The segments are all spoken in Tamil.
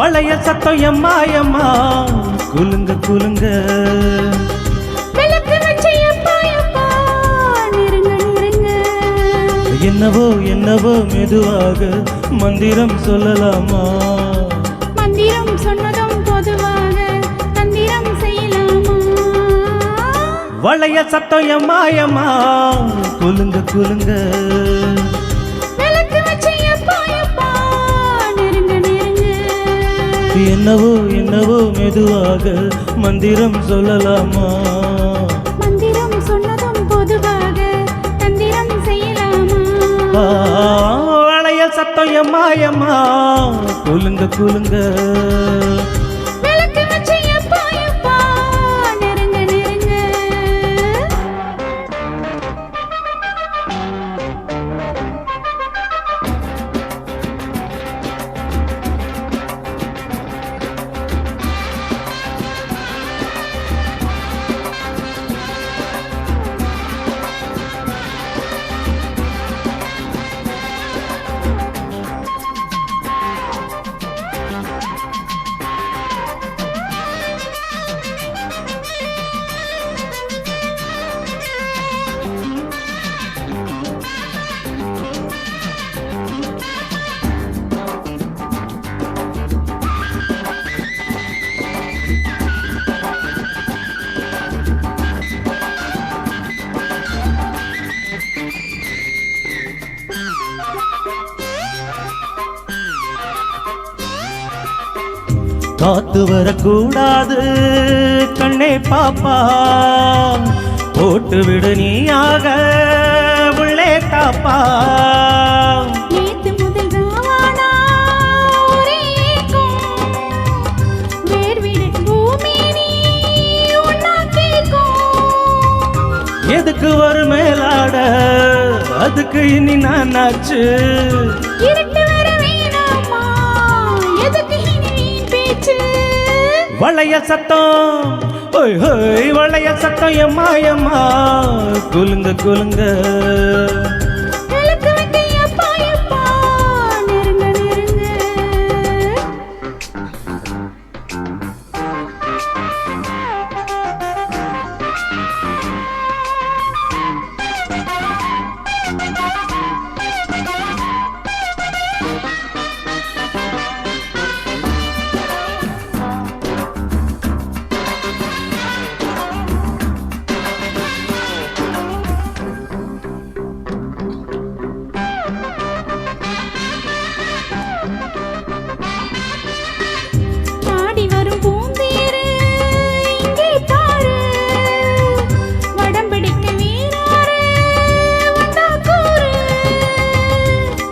வளைய சத்தம் எம்மா எம்மா குலுங்க குலுங்க. என்னவோ என்னவோ மெதுவாக மந்திரம் சொல்லலாமா? மந்திரம் சொன்னதும் பொதுவாக தந்திரம் செய்யலாமா? வளைய சத்தம் எம்மா எம்மா குலுங்க குலுங்க. என்னவோ என்னவோ மெதுவாக மந்திரம் சொல்லலாமா மந்திரம் சொன்னதும் பொதுவாக தந்திரம் செய்யலாமா ஆ, வளைய சத்தம் எம்மா எம்மா குலுங்க குலுங்க காத்து வரக்கூடாது. கண்ணே பாப்பா போட்டு விடு நீயாக உள்ளே கேட்கும். எதுக்கு ஒரு மேலாட அதுக்கு இனி நான் ஆச்சு வளைய சத்தம். ஓய் ஹோய் வளைய சத்தம். எம்மா எம்மா குலுங்க குலுங்க.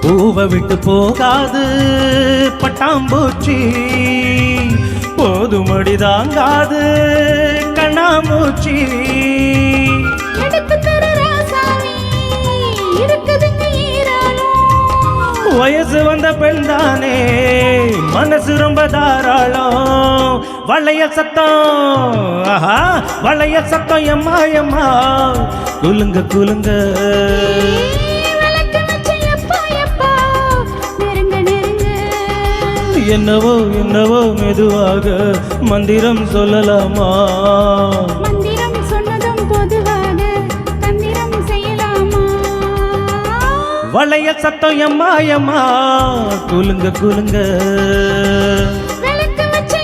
பூவை விட்டு போகாது பட்டாம்பூச்சி. போதுமடி தாங்காது கண்ணாமூச்சி வயசு வந்த பெண் தானே மனசு ரொம்ப தாராளம். வளைய சத்தம் ஆஹா வளைய சத்தம் எம்மா எம்மா. குலுங்க குலுங்க. என்னவோ என்னவோ மெதுவாக மந்திரம் சொல்லலாமா? மந்திரம் சொன்னதும் பொதுவாக தந்திரம் செய்யலாமா? வளைய சத்தம் எம்மா எம்மா? குலுங்க குலுங்க. விளக்கு வச்சு